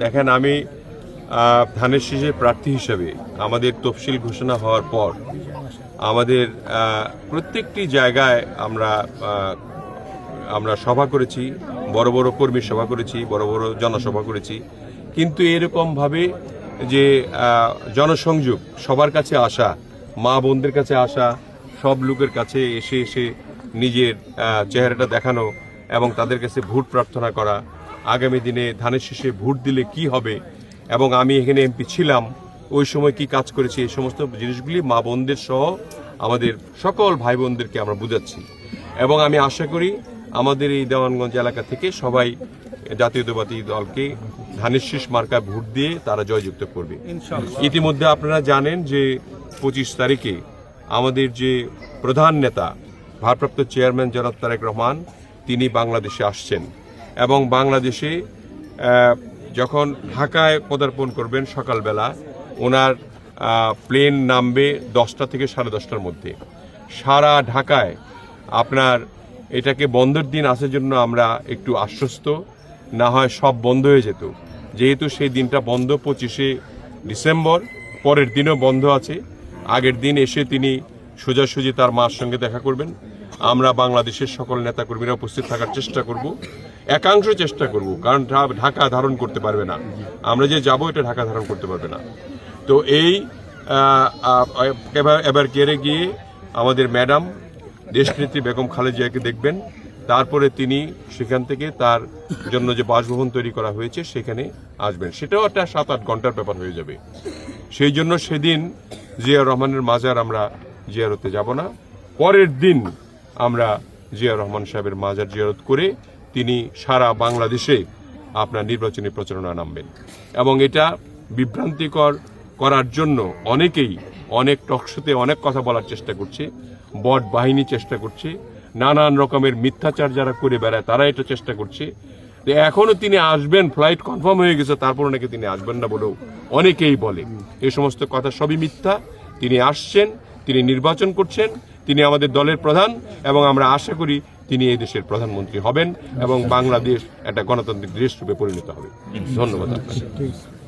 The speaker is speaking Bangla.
দেখেন, আমি ধানের শীষের প্রার্থী হিসেবে আমাদের তফসিল ঘোষণা হওয়ার পর আমাদের প্রত্যেকটি জায়গায় আমরা আমরা সভা করেছি, বড় বড় কর্মী সভা করেছি, বড় বড় জনসভা করেছি। কিন্তু এরকমভাবে যে জনসংযোগ, সবার কাছে আসা, মা বোনদের কাছে আসা, সব লোকের কাছে এসে এসে নিজের চেহারাটা দেখানো এবং তাদের কাছে ভোট প্রার্থনা করা আগামী দিনে ধানের শেষে ভোট দিলে কি হবে এবং আমি এখানে এমপি ছিলাম ওই সময় কি কাজ করেছি এই সমস্ত জিনিসগুলি মা বোনদের সহ আমাদের সকল ভাই বোনদেরকে আমরা বুঝাচ্ছি। এবং আমি আশা করি আমাদের এই দেওয়ানগঞ্জ এলাকা থেকে সবাই জাতীয়তাবাদী দলকে ধানের শীষ মার্কা ভোট দিয়ে তারা জয়যুক্ত করবে। ইতিমধ্যে আপনারা জানেন যে পঁচিশ তারিখে আমাদের যে প্রধান নেতা ভারপ্রাপ্ত চেয়ারম্যান জনাব তারেক রহমান তিনি বাংলাদেশে আসছেন। এবং বাংলাদেশে যখন ঢাকায় পদার্পণ করবেন সকালবেলা, ওনার প্লেন নামবে দশটা থেকে সাড়ে দশটার মধ্যে। সারা ঢাকায় আপনার এটাকে বন্ধের দিন আসার জন্য আমরা একটু আশ্বস্ত, না হয় সব বন্ধ হয়ে যেত। যেহেতু সেই দিনটা বন্ধ পঁচিশে ডিসেম্বর, পরের দিনও বন্ধ আছে। আগের দিন এসে তিনি সোজাসুজি তার মার সঙ্গে দেখা করবেন। আমরা বাংলাদেশের সকল নেতাকর্মীরা উপস্থিত থাকার চেষ্টা করব। একাংশ চেষ্টা করব, কারণ ঢাকা ধারণ করতে পারবে না। আমরা যে যাব, এটা ঢাকা ধারণ করতে পারবে না। তো এই এবার এবার কেড়ে গিয়ে আমাদের ম্যাডাম, দেশনেত্রী বেগম খালেজিয়াকে দেখবেন। তারপরে তিনি সেখান থেকে তার জন্য যে বাসভবন তৈরি করা হয়েছে, সেখানে আসবেন। সেটাও একটা সাত আট ঘণ্টার ব্যাপার হয়ে যাবে। সেই জন্য সেদিন জিয়া রহমানের মাজার আমরা জিয়ারতে যাব না। পরের দিন আমরা জিয়া রহমান সাহেবের মাজার জিয়ারত করে তিনি সারা বাংলাদেশে আপনার নির্বাচনী প্রচারণা নামবেন। এবং এটা বিভ্রান্তিকর করার জন্য অনেকেই অনেক টকশোতে অনেক কথা বলার চেষ্টা করছে, বট বাহিনী চেষ্টা করছে, নানান রকমের মিথ্যাচার যারা করে বেড়ায় তারা এটা চেষ্টা করছে। তো এখনও তিনি আসবেন, ফ্লাইট কনফার্ম হয়ে গেছে তারপর নাকি তিনি আসবেন না বলেও অনেকেই বলে। এ সমস্ত কথা সবই মিথ্যা। তিনি আসছেন, তিনি নির্বাচন করছেন তিনি আমাদের দলের প্রধান এবং আমরা আশা করি তিনি এই দেশের প্রধানমন্ত্রী হবেন এবং বাংলাদেশ একটা গণতান্ত্রিক দেশ রূপে পরিণত হবে। ধন্যবাদ আপনাকে।